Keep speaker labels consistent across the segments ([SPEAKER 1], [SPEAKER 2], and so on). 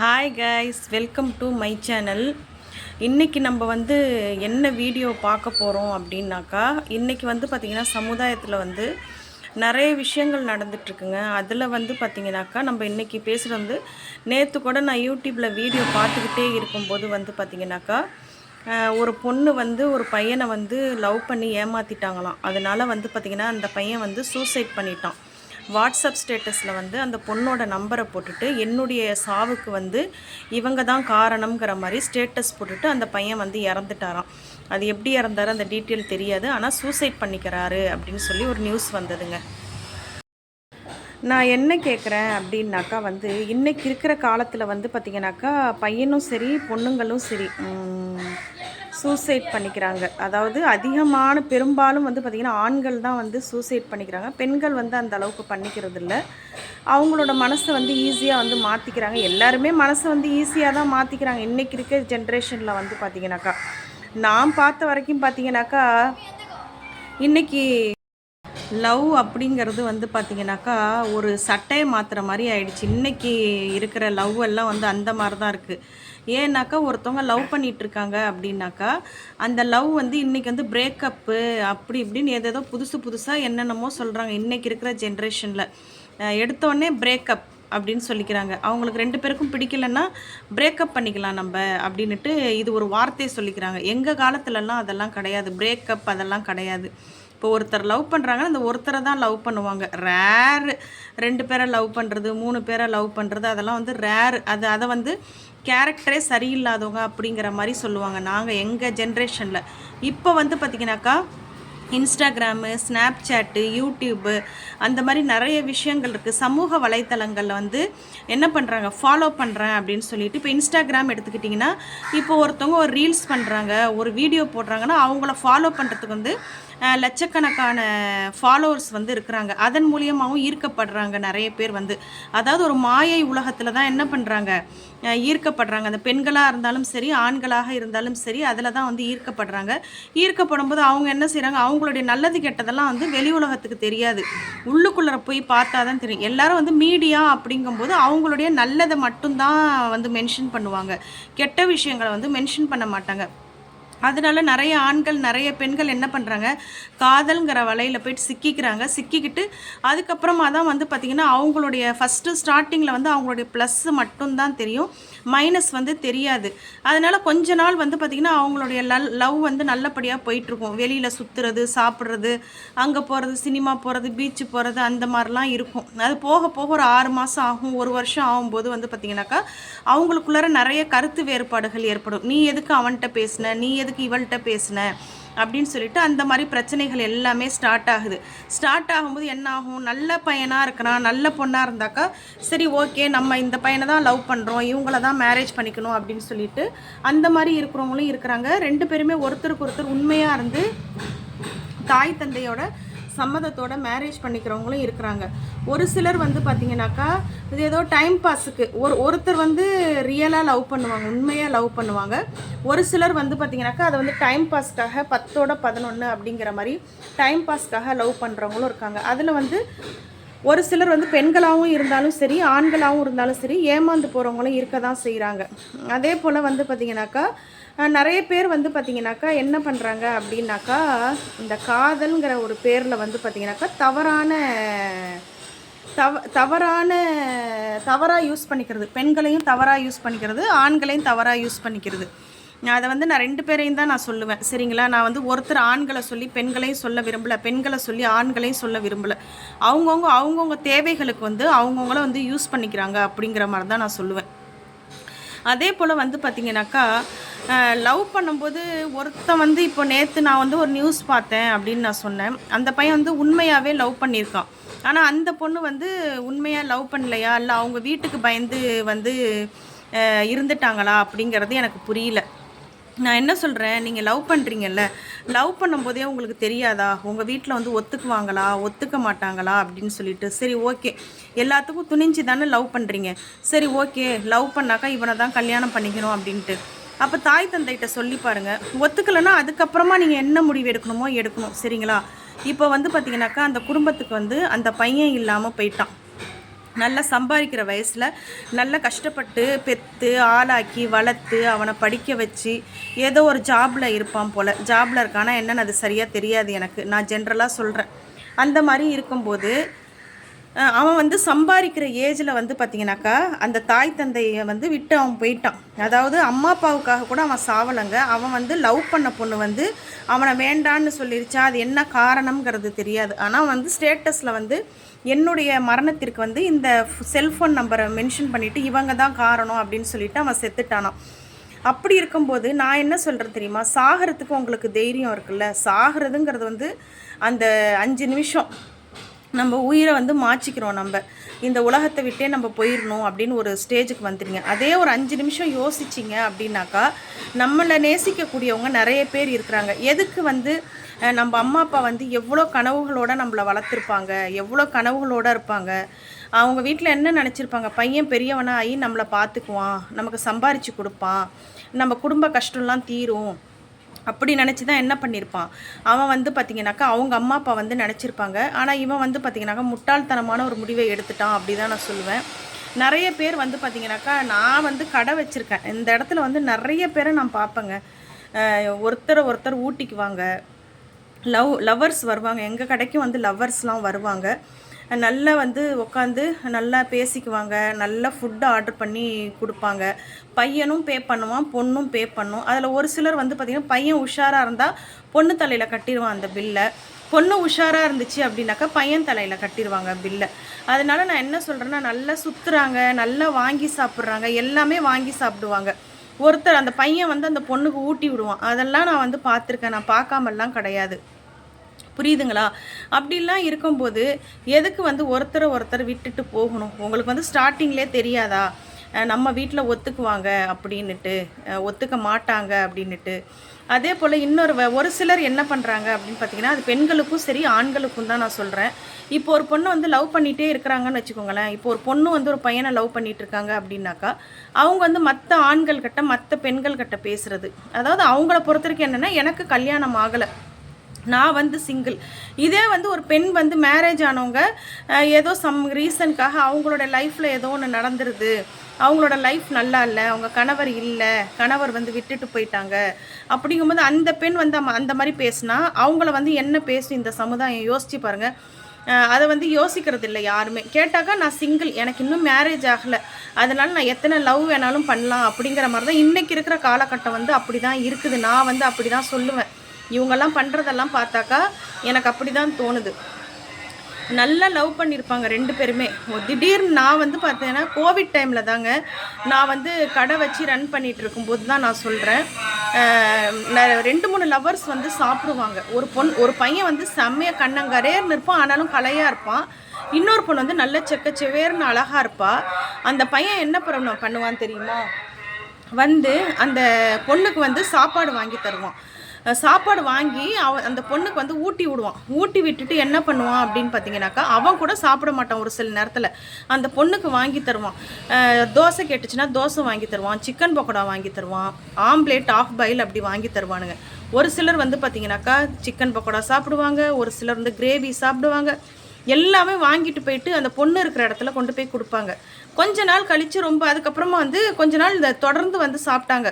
[SPEAKER 1] Hi guys welcome to my channel இன்றைக்கி நம்ம வந்து என்ன வீடியோ பார்க்க போகிறோம் அப்படின்னாக்கா இன்றைக்கி வந்து பார்த்திங்கன்னா சமுதாயத்தில் வந்து நிறைய விஷயங்கள் நடந்துட்டுருக்குங்க. அதில் வந்து பார்த்திங்கனாக்கா நம்ம இன்றைக்கி பேசுகிறது வந்து நேற்று கூட நான் யூடியூப்பில் வீடியோ பார்த்துக்கிட்டே இருக்கும்போது வந்து பார்த்திங்கனாக்கா ஒரு பொண்ணு வந்து ஒரு பையனை வந்து லவ் பண்ணி ஏமாற்றிட்டாங்களாம் அதனால் வந்து பார்த்திங்கன்னா அந்த பையன் வந்து சூசைட் பண்ணிட்டான். வாட்ஸ்அப் ஸ்டேட்டஸில் வந்து அந்த பொண்ணோட நம்பரை போட்டுட்டு என்னுடைய சாவுக்கு வந்து இவங்க தான் காரணம்ங்கிற மாதிரி ஸ்டேட்டஸ் போட்டுட்டு அந்த பையன் வந்து இறந்துட்டாராம். அது எப்படி இறந்தாரு அந்த டீட்டெயில் தெரியாது. ஆனால் சூசைட் பண்ணிக்கிறாரு அப்படின்னு சொல்லி ஒரு நியூஸ் வந்ததுங்க. நான் என்ன கேட்குறேன் அப்படின்னாக்கா வந்து இன்றைக்கி இருக்கிற காலத்தில் வந்து பார்த்திங்கனாக்கா பையனும் சரி பொண்ணுங்களும் சரி சூசைட் பண்ணிக்கிறாங்க. அதாவது அதிகமான பெரும்பாலும் வந்து பார்த்திங்கன்னா ஆண்கள் தான் வந்து சூசைட் பண்ணிக்கிறாங்க. பெண்கள் வந்து அந்த அளவுக்கு பண்ணிக்கிறது இல்லை அவங்களோட மனசை வந்து ஈஸியாக வந்து மாற்றிக்கிறாங்க எல்லாருமே மனசை வந்து ஈஸியாக தான் மாற்றிக்கிறாங்க இன்றைக்கி இருக்க ஜென்ரேஷனில் வந்து பார்த்திங்கனாக்கா நான் பார்த்த வரைக்கும் பார்த்திங்கனாக்கா இன்றைக்கி லவ் அப்படிங்கிறது வந்து பார்த்திங்கனாக்கா ஒரு சட்டையை மாற்றுற மாதிரி ஆயிடுச்சு. இன்னைக்கு இருக்கிற லவ் எல்லாம் வந்து அந்த மாதிரி தான் இருக்குது ஏன்னாக்கா ஒருத்தவங்க லவ் பண்ணிட்டு இருக்காங்க அப்படின்னாக்கா அந்த லவ் வந்து இன்றைக்கி வந்து பிரேக்கப்பு அப்படி இப்படின்னு ஏதேதோ புதுசு புதுசாக என்னென்னமோ சொல்கிறாங்க இன்றைக்கி இருக்கிற ஜென்ரேஷனில் எடுத்தோடனே பிரேக்கப் அப்படின்னு சொல்லிக்கிறாங்க. அவங்களுக்கு ரெண்டு பேருக்கும் பிடிக்கலன்னா பிரேக்கப் பண்ணிக்கலாம் நம்ம அப்படின்னுட்டு இது ஒரு வார்த்தையை சொல்லிக்கிறாங்க. எங்கள் காலத்துலலாம் அதெல்லாம் கிடையாது. பிரேக்கப் அதெல்லாம் கிடையாது. இப்போ ஒருத்தர் லவ் பண்ணுறாங்கன்னா அந்த ஒருத்தரை தான் லவ் பண்ணுவாங்க. ரேர் ரெண்டு பேரை லவ் பண்ணுறது மூணு பேரை லவ் பண்ணுறது அதெல்லாம் வந்து ரேர் அது அதை வந்து கேரக்டரே சரியில்லாதவங்க அப்படிங்கிற மாதிரி சொல்லுவாங்க. நாங்கள் எங்கள் ஜென்ரேஷனில் இப்போ வந்து பார்த்திங்கனாக்கா இன்ஸ்டாகிராமு ஸ்னாப்சாட்டு யூடியூப்பு அந்த மாதிரி நிறைய விஷயங்கள் இருக்குது சமூக வலைத்தளங்களில் வந்து என்ன பண்ணுறாங்க ஃபாலோ பண்ணுறேன் அப்படின்னு சொல்லிட்டு இப்போ இன்ஸ்டாகிராம் எடுத்துக்கிட்டிங்கன்னா இப்போ ஒருத்தவங்க ஒரு ரீல்ஸ் பண்ணுறாங்க ஒரு வீடியோ போடுறாங்கன்னா அவங்கள ஃபாலோ பண்ணுறதுக்கு வந்து லட்சக்கணக்கான ஃபாலோவர்ஸ் வந்து இருக்கிறாங்க. அதன் மூலியமாகவும் ஈர்க்கப்படுறாங்க நிறைய பேர் வந்து. அதாவது ஒரு மாயை உலகத்தில் தான் என்ன பண்ணுறாங்க ஈர்க்கப்படுறாங்க. அந்த பெண்களாக இருந்தாலும் சரி ஆண்களாக இருந்தாலும் சரி அதில் தான் வந்து ஈர்க்கப்படுறாங்க. ஈர்க்கப்படும் போது அவங்க என்ன செய்கிறாங்க அவங்களுடைய நல்லது கெட்டதெல்லாம் வந்து வெளி உலகத்துக்கு தெரியாது. உள்ளுக்குள்ளே போய் பார்த்தா தான் தெரியும். எல்லாரும் வந்து மீடியா அப்படிங்கும்போது அவங்களுடைய நல்லதை மட்டும்தான் வந்து மென்ஷன் பண்ணுவாங்க. கெட்ட விஷயங்களை வந்து மென்ஷன் பண்ண மாட்டாங்க. அதனால நிறைய ஆண்கள் நிறைய பெண்கள் என்ன பண்ணுறாங்க காதல்ங்கிற வலையில் போயிட்டு சிக்கிக்கிறாங்க. சிக்கிக்கிட்டு அதுக்கப்புறமா தான் வந்து பார்த்திங்கன்னா அவங்களுடைய ஃபஸ்ட்டு ஸ்டார்டிங்கில் வந்து அவங்களுடைய ப்ளஸ்ஸு மட்டும்தான் தெரியும். மைனஸ் வந்து தெரியாது. அதனால் கொஞ்ச நாள் வந்து பார்த்திங்கன்னா அவங்களுடைய லல் லவ் வந்து நல்லபடியாக போயிட்டுருக்கும். வெளியில் சுற்றுறது சாப்பிட்றது அங்கே போகிறது சினிமா போகிறது பீச்சு போகிறது அந்த மாதிரிலாம் இருக்கும். அது போக போக ஒரு ஆறு மாதம் ஆகும். ஒரு வருஷம் ஆகும்போது வந்து பார்த்திங்கனாக்கா அவங்களுக்குள்ளார நிறைய கருத்து வேறுபாடுகள் ஏற்படும். நீ எதுக்கு அவன்கிட்ட பேசின? நீ எதுக்கு இவள்கிட்ட பேசின? அப்படின்னு சொல்லிட்டு அந்த மாதிரி பிரச்சனைகள் எல்லாமே ஸ்டார்ட் ஆகுது. ஸ்டார்ட் ஆகும்போது என்ன ஆகும் நல்ல பையனாக இருக்கிறான் நல்ல பொண்ணாக இருந்தாக்கா சரி ஓகே நம்ம இந்த பையனை தான் லவ் பண்ணுறோம் இவங்கள தான் மேரேஜ் பண்ணிக்கணும் அப்படின்னு சொல்லிட்டு அந்த மாதிரி இருக்கிறவங்களும் இருக்கிறாங்க. ரெண்டு பேருமே ஒருத்தருக்கு ஒருத்தர் உண்மையாக இருந்து தாய் தந்தையோட சம்மதத்தோட மேரேஜ் பண்ணிக்கிறவங்களும் இருக்கிறாங்க. ஒரு சிலர் வந்து பார்த்தீங்கன்னாக்கா இது ஏதோ டைம் பாஸுக்கு ஒரு ஒருத்தர் வந்து ரியலாக லவ் பண்ணுவாங்க உண்மையாக லவ் பண்ணுவாங்க. ஒரு சிலர் வந்து பார்த்தீங்கன்னாக்கா அதை வந்து டைம் பாஸ்க்காக பத்தோட பதினொன்று அப்படிங்கிற மாதிரி டைம் பாஸ்க்காக லவ் பண்ணுறவங்களும் இருக்காங்க. அதில் வந்து ஒரு சிலர் வந்து பெண்களாகவும் இருந்தாலும் சரி ஆண்களாகவும் இருந்தாலும் சரி ஏமாந்து போகிறவங்களும் இருக்க தான் செய்கிறாங்க அதே போல் வந்து பார்த்திங்கனாக்கா நிறைய பேர் வந்து பார்த்திங்கனாக்கா என்ன பண்ணுறாங்க அப்படின்னாக்கா இந்த காதல்ங்கிற ஒரு பேரில் வந்து பார்த்திங்கனாக்கா தவறான தவ தவறான தவறாக யூஸ் பண்ணிக்கிறது. பெண்களையும் தவறாக யூஸ் பண்ணிக்கிறது ஆண்களையும் தவறாக யூஸ் பண்ணிக்கிறது. அதை வந்து நான் ரெண்டு பேரையும் தான் நான் சொல்லுவேன். சரிங்களா? நான் வந்து ஒருத்தர் ஆண்களை சொல்லி பெண்களையும் சொல்ல விரும்பல பெண்களை சொல்லி ஆண்களையும் சொல்ல விரும்பல. அவங்கவுங்க அவங்கவுங்க தேவைகளுக்கு வந்து அவங்கவுங்கள வந்து யூஸ் பண்ணிக்கிறாங்க அப்படிங்கிற மாதிரி தான் நான் சொல்லுவேன். அதே போல் வந்து பார்த்திங்கனாக்கா லவ் பண்ணும்போது ஒருத்தன் வந்து இப்போ நேற்று நான் வந்து ஒரு நியூஸ் பார்த்தேன் அப்படின்னு நான் சொன்னேன். அந்த பையன் வந்து உண்மையாகவே லவ் பண்ணியிருக்கான். ஆனால் அந்த பொண்ணு வந்து உண்மையாக லவ் பண்ணலையா? இல்லை அவங்க வீட்டுக்கு பயந்து வந்து இருந்துட்டாங்களா? அப்படிங்கிறது எனக்கு புரியல. நான் என்ன சொல்கிறேன் நீங்கள் லவ் பண்ணுறீங்கல்ல லவ் பண்ணும்போதே உங்களுக்கு தெரியாதா? உங்கள் வீட்டில் வந்து ஒத்துக்குவாங்களா? ஒத்துக்க மாட்டாங்களா? அப்படின்னு சொல்லிட்டு. சரி ஓகே. எல்லாத்துக்கும் துணிஞ்சு தானே லவ் பண்ணுறீங்க சரி ஓகே. லவ் பண்ணாக்கா இவனை தான் கல்யாணம் பண்ணிக்கணும் அப்படின்ட்டு. அப்போ தாய் தந்தைகிட்ட சொல்லி பாருங்க. ஒத்துக்கலைன்னா அதுக்கப்புறமா நீங்கள் என்ன முடிவு எடுக்கணுமோ எடுக்கணும். சரிங்களா? இப்போ வந்து பார்த்தீங்கன்னாக்கா அந்த குடும்பத்துக்கு வந்து அந்த பையன் இல்லாமல் போயிட்டான். நல்லா சம்பாதிக்கிற வயசில் நல்லா கஷ்டப்பட்டு பெற்று ஆளாக்கி வளர்த்து அவனை படிக்க வச்சு ஏதோ ஒரு ஜாபில் இருப்பான் போல். ஜாபில் இருக்கானா என்னென்னு அது சரியாக தெரியாது எனக்கு. நான் ஜென்ரலாக சொல்கிறேன் அந்த மாதிரி இருக்கும்போது அவன் வந்து சம்பாதிக்கிற ஏஜில் வந்து பார்த்தீங்கன்னாக்கா அந்த தாய் தந்தையை வந்து விட்டு அவன் போயிட்டான். அதாவது அம்மா அப்பாவுக்காக கூட அவன் சாவலைங்க. அவன் வந்து லவ் பண்ண பொண்ணு வந்து அவனை வேண்டான்னு சொல்லிருச்சா அது என்ன காரணம்ங்கிறது தெரியாது. ஆனால் வந்து ஸ்டேட்டஸில் வந்து என்னுடைய மரணத்திற்கு வந்து இந்த செல்ஃபோன் நம்பரை மென்ஷன் பண்ணிவிட்டு இவங்க தான் காரணம் அப்படின்னு சொல்லிட்டு அவன் செத்துட்டானான் அப்படி இருக்கும்போது நான் என்ன சொல்கிறேன் தெரியுமா? சாகிறதுக்கு உங்களுக்கு தைரியம் இருக்குல்ல? சாகிறதுங்கிறது வந்து அந்த அஞ்சு நிமிஷம். நம்ம உயிரை வந்து மாச்சிக்கிறோம் நம்ம. இந்த உலகத்தை விட்டே நம்ம போயிடணும் அப்படின்னு ஒரு ஸ்டேஜுக்கு வந்துடுங்க அதே ஒரு அஞ்சு நிமிஷம் யோசிச்சிங்க அப்படின்னாக்கா நம்மளை நேசிக்கக்கூடியவங்க நிறைய பேர் இருக்கிறாங்க. எதுக்கு வந்து நம்ம அம்மா அப்பா வந்து எவ்வளோ கனவுகளோட நம்மளை வளர்த்துருப்பாங்க? எவ்வளோ கனவுகளோட இருப்பாங்க? அவங்க வீட்டில் என்ன நினச்சிருப்பாங்க? பையன் பெரியவனாகி நம்மளை பார்த்துக்குவான். நமக்கு சம்பாரித்து கொடுப்பான். நம்ம குடும்ப கஷ்டம்லாம் தீரும். அப்படி நினச்சி தான் என்ன பண்ணியிருப்பான் அவன் வந்து பார்த்தீங்கன்னாக்கா அவங்க அம்மா அப்பா வந்து நினச்சிருப்பாங்க. ஆனால் இவன் வந்து பார்த்தீங்கன்னாக்கா முட்டாள்தனமான ஒரு முடிவை எடுத்துட்டான் அப்படி தான் நான் சொல்லுவேன். நிறைய பேர் வந்து பார்த்திங்கனாக்கா நான் வந்து கடை வச்சுருக்கேன். இந்த இடத்துல வந்து நிறைய பேரை நான் பார்ப்பேங்க. ஒருத்தரை ஒருத்தர் ஊட்டிக்குவாங்க. லவ் லவ்வர்ஸ் வருவாங்க. எங்கள் கடைக்கும் வந்து லவ்வர்ஸ்லாம் வருவாங்க. நல்லா வந்து உட்காந்து நல்லா பேசிக்குவாங்க. நல்லா ஃபுட்டு ஆர்டர் பண்ணி கொடுப்பாங்க. பையனும் பே பண்ணுவான் பொண்ணும் பே பண்ணும். அதில் ஒரு சிலர் வந்து பார்த்திங்கன்னா பையன் உஷாராக இருந்தால் பொண்ணு தலையில் கட்டிடுவான் அந்த பில்லை பொண்ணு உஷாராக இருந்துச்சு அப்படின்னாக்கா பையன் தலையில் கட்டிடுவாங்க பில்லை அதனால நான் என்ன சொல்கிறேன்னா நல்லா சுற்றுறாங்க நல்லா வாங்கி சாப்பிட்றாங்க எல்லாமே வாங்கி சாப்பிடுவாங்க. ஒருத்தர் அந்த பையன் வந்து அந்த பொண்ணுக்கு ஊட்டி விடுவான். அதெல்லாம் நான் வந்து பார்த்துருக்கேன். நான் பார்க்காமல்லாம் கிடையாது. புரியுதுங்களா? அப்படிலாம் இருக்கும்போது எதுக்கு வந்து ஒருத்தரை ஒருத்தர் விட்டுட்டு போகணும்? உங்களுக்கு வந்து ஸ்டார்டிங்லேயே தெரியாதா? நம்ம வீட்டில் ஒத்துக்குவாங்க அப்படின்னுட்டு ஒத்துக்க மாட்டாங்க அப்படின்னுட்டு. அதே போல் இன்னொரு வ- ஒரு சிலர் என்ன பண்ணுறாங்க அப்படின்னு பார்த்தீங்கன்னா அது பெண்களுக்கும் சரி ஆண்களுக்கும் தான் நான் சொல்கிறேன் இப்போ ஒரு பொண்ணு வந்து லவ் பண்ணிகிட்டே இருக்கிறாங்கன்னு வச்சுக்கோங்களேன். இப்போ ஒரு பொண்ணு வந்து ஒரு பையனை லவ் பண்ணிகிட்டு இருக்காங்க அப்படின்னாக்கா அவங்க வந்து மற்ற ஆண்கள் கிட்ட மற்ற பெண்கள் கிட்ட அதாவது அவங்கள பொறுத்த வரைக்கும் என்னென்னா எனக்கு கல்யாணம் ஆகலை. நான் வந்து சிங்கிள் இதே வந்து ஒரு பெண் வந்து மேரேஜ் ஆனவங்க ஏதோ சம் ரீசனுக்காக அவங்களோட லைஃப்பில் ஏதோ ஒன்று நடந்துருது. அவங்களோட லைஃப் நல்லா இல்லை அவங்க கணவர் இல்லை கணவர் வந்து விட்டுட்டு போயிட்டாங்க. அப்படிங்கும்போது அந்த பெண் வந்து அந்த மாதிரி பேசுனா அவங்கள வந்து என்ன பேசும் இந்த சமுதாயம் யோசிச்சு பாருங்கள் அதை வந்து யோசிக்கிறது இல்லை யாருமே. கேட்டாக்கா நான் சிங்கிள் எனக்கு இன்னும் மேரேஜ் ஆகலை. அதனால் நான் எத்தனை லவ் வேணாலும் பண்ணலாம் அப்படிங்கிற மாதிரி தான் இன்றைக்கி இருக்கிற காலகட்டம் வந்து அப்படி தான் இருக்குது. நான் வந்து அப்படி தான் சொல்லுவேன். இவங்கெல்லாம் பண்ணுறதெல்லாம் பார்த்தாக்கா எனக்கு அப்படி தான் தோணுது. நல்லா லவ் பண்ணியிருப்பாங்க ரெண்டு பேருமே. திடீர்னு நான் வந்து பார்த்தேன்னா கோவிட் டைமில் தாங்க நான் வந்து கடை வச்சு ரன் பண்ணிட்டு இருக்கும்போது தான் நான் சொல்கிறேன் ரெண்டு மூணு லவர்ஸ் வந்து சாப்பிடுவாங்க. ஒரு பொண் ஒரு பையன் வந்து செம்மையாக கண்ணங்கரேர்னு இருப்பான் ஆனாலும் கலையாக இருப்பான். இன்னொரு பொண்ணு வந்து நல்ல செக்கச்செவேர்னு அழகாக இருப்பா. அந்த பையன் என்ன பண்ண பண்ணுவான் தெரியுமா? வந்து அந்த பொண்ணுக்கு வந்து சாப்பாடு வாங்கி தருவான். சாப்பாடு வாங்கி அவன் அந்த பொண்ணுக்கு வந்து ஊட்டி விடுவான். ஊட்டி விட்டுட்டு என்ன பண்ணுவான் அப்படின்னு பார்த்தீங்கன்னாக்கா அவன் கூட சாப்பிட மாட்டான் ஒரு சில நேரத்தில். அந்த பொண்ணுக்கு வாங்கி தருவான். தோசை கேட்டுச்சுன்னா தோசை வாங்கி தருவான் சிக்கன் பக்கோடா வாங்கி தருவான் ஆம்லேட் ஆஃப் பைல் அப்படி வாங்கி தருவானுங்க. ஒரு சிலர் வந்து பார்த்தீங்கன்னாக்கா சிக்கன் பக்கோடா சாப்பிடுவாங்க ஒரு சிலர் வந்து கிரேவி சாப்பிடுவாங்க. எல்லாமே வாங்கிட்டு போயிட்டு அந்த பொண்ணு இருக்கிற இடத்துல கொண்டு போய் கொடுப்பாங்க. கொஞ்ச நாள் கழித்து ரொம்ப அதுக்கப்புறமா வந்து கொஞ்ச நாள் இந்த தொடர்ந்து வந்து சாப்பிட்டாங்க.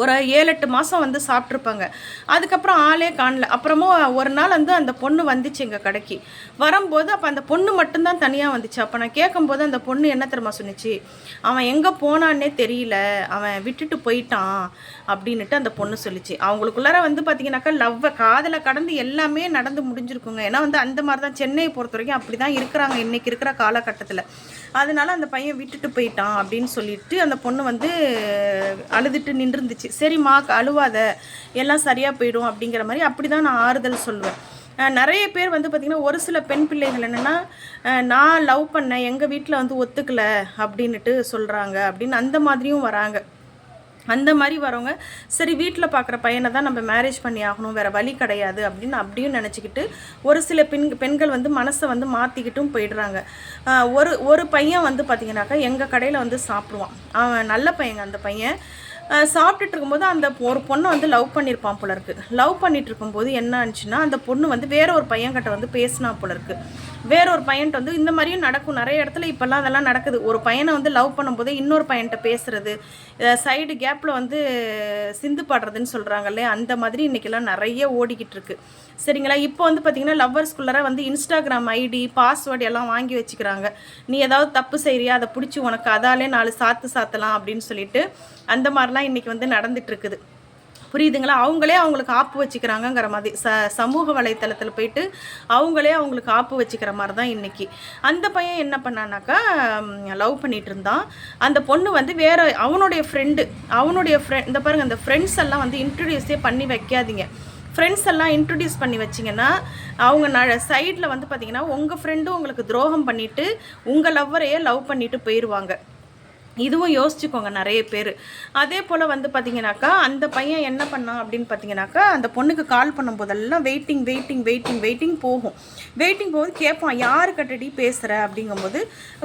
[SPEAKER 1] ஒரு ஏழு எட்டு மாதம் வந்து சாப்பிட்ருப்பாங்க அதுக்கப்புறம் ஆளே காணல. அப்புறமா ஒரு நாள் வந்து அந்த பொண்ணு வந்துச்சு எங்கள் கடைக்கு. வரும்போது அப்போ அந்த பொண்ணு மட்டும்தான் தனியாக வந்துச்சு. அப்போ நான் கேட்கும்போது அந்த பொண்ணு என்ன தெரியுமா சொன்னிச்சு? அவன் எங்கே போனான்னே தெரியல. அவன் விட்டுட்டு போயிட்டான். அப்படின்னுட்டு அந்த பொண்ணு சொல்லிச்சு. அவங்களுக்குள்ளார வந்து பார்த்தீங்கன்னாக்கா லவ்வை காதலை கடந்து எல்லாமே நடந்து முடிஞ்சிருக்குங்க. ஏன்னா வந்து அந்த மாதிரி தான் சென்னையை பொறுத்த வரைக்கும் அப்படி தான் இருக்கிறாங்க இன்றைக்கி இருக்கிற காலகட்டத்தில். அதனால அந்த பையன் விட்டுட்டு போயிட்டான் அப்படின்னு சொல்லிட்டு அந்த பொண்ணு வந்து அழுதுட்டு நின்றுருந்துச்சு. சரிம்மா அழுவாத. எல்லாம் சரியாக போயிடும் அப்படிங்கிற மாதிரி அப்படி தான் நான் ஆறுதல் சொல்லுவேன். நிறைய பேர் வந்து பார்த்திங்கன்னா ஒரு சில பெண் பிள்ளைகள் என்னென்னா நான் லவ் பண்ணேன் எங்கள் வீட்டில் வந்து ஒத்துக்கல அப்படின்னுட்டு சொல்கிறாங்க அப்படின்னு அந்த மாதிரியும் வராங்க. அந்த மாதிரி வரவங்க சரி வீட்டில் பார்க்குற பையனை தான் நம்ம மேரேஜ் பண்ணி ஆகணும் வேறு வழி கிடையாது அப்படின்னு அப்படியும் நினச்சிக்கிட்டு ஒரு சில பெண் பெண்கள் வந்து மனசை வந்து மாற்றிக்கிட்டும் போயிடுறாங்க. ஒரு ஒரு பையன் வந்து பார்த்திங்கனாக்கா எங்கள் கடையில் வந்து சாப்பிடுவான். அவன் நல்ல பையங்க அந்த பையன். சாப்பிட்டுட்டு இருக்கும்போது அந்த ஒரு பொண்ணை வந்து லவ் பண்ணியிருப்பான் போல இருக்கு. லவ் பண்ணிட்டு இருக்கும்போது என்ன ஆச்சுன்னா அந்த பொண்ணு வந்து வேற ஒரு பையன்கிட்ட வந்து பேசினா போல இருக்கு. வேறொரு பையன்ட்டு வந்து இந்த மாதிரியும் நடக்கும். நிறைய இடத்துல இப்போல்லாம் அதெல்லாம் நடக்குது. ஒரு பையனை வந்து லவ் பண்ணும்போது இன்னொரு பையன்கிட்ட பேசுறது சைடு கேப்பில் வந்து சிந்து பாடுறதுன்னு இல்லையா? அந்த மாதிரி இன்றைக்கெல்லாம் நிறைய ஓடிக்கிட்டு இருக்கு. சரிங்களா? இப்போ வந்து பார்த்தீங்கன்னா லவ்வர்ஸ்குள்ளார வந்து இன்ஸ்டாகிராம் ஐடி பாஸ்வேர்டு எல்லாம் வாங்கி வச்சுக்கிறாங்க. நீ ஏதாவது தப்பு செய்கிறியா அதை பிடிச்சி உனக்கு அதாலே நாலு சாத்து சாத்தலாம் அப்படின்னு சொல்லிட்டு அந்த மாதிரிலாம் இன்றைக்கி வந்து நடந்துட்டு இருக்குது. புரியுதுங்களா? அவங்களே அவங்களுக்கு ஆப்பு வச்சுக்கிறாங்கங்கிற மாதிரி ச சமூக வலைத்தளத்தில் போயிட்டு அவங்களே அவங்களுக்கு ஆப்பு வச்சுக்கிற மாதிரி தான் இன்றைக்கி அந்த பையன் என்ன பண்ணானாக்கா லவ் பண்ணிட்டு இருந்தான். அந்த பொண்ணு வந்து வேற அவனுடைய ஃப்ரெண்டு அவனுடைய ஃப்ரெண்ட் இந்த பாருங்க அந்த ஃப்ரெண்ட்ஸ் எல்லாம் வந்து இன்ட்ரடியூஸே பண்ணி வைக்காதீங்க. ஃப்ரெண்ட்ஸ் எல்லாம் இன்ட்ரடியூஸ் பண்ணி வச்சிங்கன்னா அவங்க ந சைடில் வந்து பார்த்தீங்கன்னா உங்கள் ஃப்ரெண்டும் உங்களுக்கு துரோகம் பண்ணிவிட்டு உங்கள் லவ்வரையே லவ் பண்ணிவிட்டு போயிடுவாங்க இதுவும் யோசிச்சுக்கோங்க நிறைய பேர். அதே போல் வந்து பார்த்தீங்கன்னாக்கா அந்த பையன் என்ன பண்ணான் அப்படின்னு பார்த்தீங்கன்னாக்கா அந்த பொண்ணுக்கு கால் பண்ணும்போதெல்லாம் வெயிட்டிங் வெயிட்டிங் வெயிட்டிங் வெயிட்டிங் போகும். வெயிட்டிங் போகுது கேட்பான் யாரு கட்டடி பேசுகிற அப்படிங்கும்போது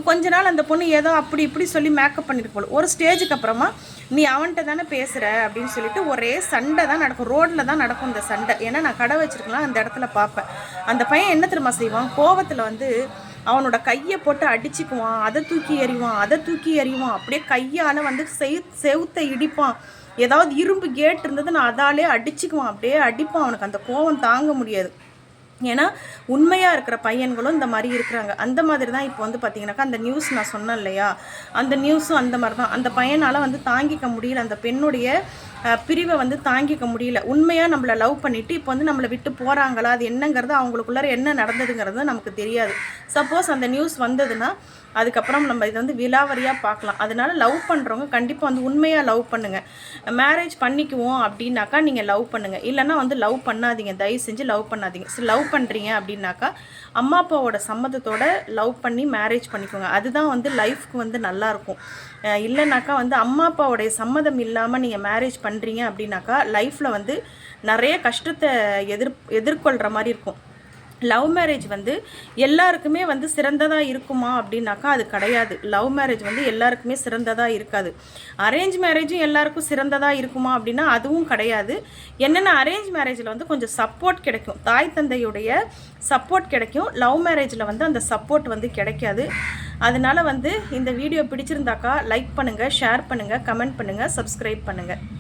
[SPEAKER 1] கொஞ்ச நாள் அந்த பொண்ணு ஏதோ அப்படி இப்படி சொல்லி மேக்கப் பண்ணிட்டு போகல ஒரு ஸ்டேஜுக்கு அப்புறமா நீ அவன்கிட்ட தானே பேசுகிற அப்படின்னு சொல்லிட்டு ஒரே சண்டை தான் நடக்கும். ரோட்டில் தான் நடக்கும் இந்த சண்டை. ஏன்னா நான் கடை வச்சிருக்கலாம் அந்த இடத்துல பார்ப்பேன். அந்த பையன் என்ன திரும்ப செய்வான்? கோவத்தில் வந்து அவனோட கையை போட்டு அடிச்சுக்குவான் அதை தூக்கி எறிவான் அதை தூக்கி எறிவான். அப்படியே கையால் வந்து செய் செவுத்தை இடிப்பான். ஏதாவது இரும்பு கேட் இருந்தது நான் அதாலே அடிச்சுக்குவான். அப்படியே அடிப்பான் அவனுக்கு. அந்த கோவம் தாங்க முடியாது. ஏன்னா உண்மையாக இருக்கிற பையன்களும் இந்த மாதிரி இருக்கிறாங்க. அந்த மாதிரி தான் இப்போ வந்து பார்த்தீங்கன்னாக்கா அந்த நியூஸ் நான் சொன்னேன் இல்லையா? அந்த நியூஸும் அந்த மாதிரி தான். அந்த பையனால் வந்து தாங்கிக்க முடியல. அந்த பெண்ணுடைய பிரிவை வந்து தாங்கிக்க முடியல. உண்மையாக நம்மளை லவ் பண்ணிவிட்டு இப்போ வந்து நம்மளை விட்டு போகிறாங்களா அது என்னங்கிறது அவங்களுக்குள்ளார என்ன நடந்ததுங்கிறது நமக்கு தெரியாது. சப்போஸ் அந்த நியூஸ் வந்ததுன்னா அதுக்கப்புறம் நம்ம இதை வந்து விலாவரியாக பார்க்கலாம். அதனால லவ் பண்ணுறவங்க கண்டிப்பாக வந்து உண்மையாக லவ் பண்ணுங்கள் மேரேஜ் பண்ணிக்குவோம் அப்படின்னாக்கா நீங்கள் லவ் பண்ணுங்கள் இல்லைன்னா வந்து லவ் பண்ணாதீங்க. தயவு செஞ்சு லவ் பண்ணாதீங்க. சரி லவ் பண்ணுறீங்க அப்படின்னாக்கா அம்மா அப்பாவோட சம்மதத்தோட லவ் பண்ணி மேரேஜ் பண்ணிக்கோங்க. அதுதான் வந்து லைஃப்க்கு வந்து நல்லாயிருக்கும் இல்லைனாக்கா வந்து அம்மா அப்பாவோடைய சம்மதம் இல்லாமல் நீங்கள் மேரேஜ் பண்ணுறீங்க அப்படின்னாக்கா லைஃப்பில் வந்து நிறைய கஷ்டத்தை எதிர் எதிர்கொள்கிற மாதிரி இருக்கும். லவ் மேரேஜ் வந்து எல்லாருக்குமே வந்து சிறந்ததாக இருக்குமா அப்படின்னாக்கா அது கிடையாது. லவ் மேரேஜ் வந்து எல்லாருக்குமே சிறந்ததாக இருக்காது. அரேஞ்ச் மேரேஜும் எல்லாருக்கும் சிறந்ததாக இருக்குமா அப்படின்னா அதுவும் கிடையாது. என்னென்ன அரேஞ்ச் மேரேஜில் வந்து கொஞ்சம் சப்போர்ட் கிடைக்கும். தாய் தந்தையுடைய சப்போர்ட் கிடைக்கும். லவ் மேரேஜில் வந்து அந்த சப்போர்ட் வந்து கிடைக்காது. அதனால வந்து இந்த வீடியோ பிடிச்சிருந்தாக்கா லைக் பண்ணுங்கள் ஷேர் பண்ணுங்கள் கமெண்ட் பண்ணுங்கள் சப்ஸ்கிரைப் பண்ணுங்கள்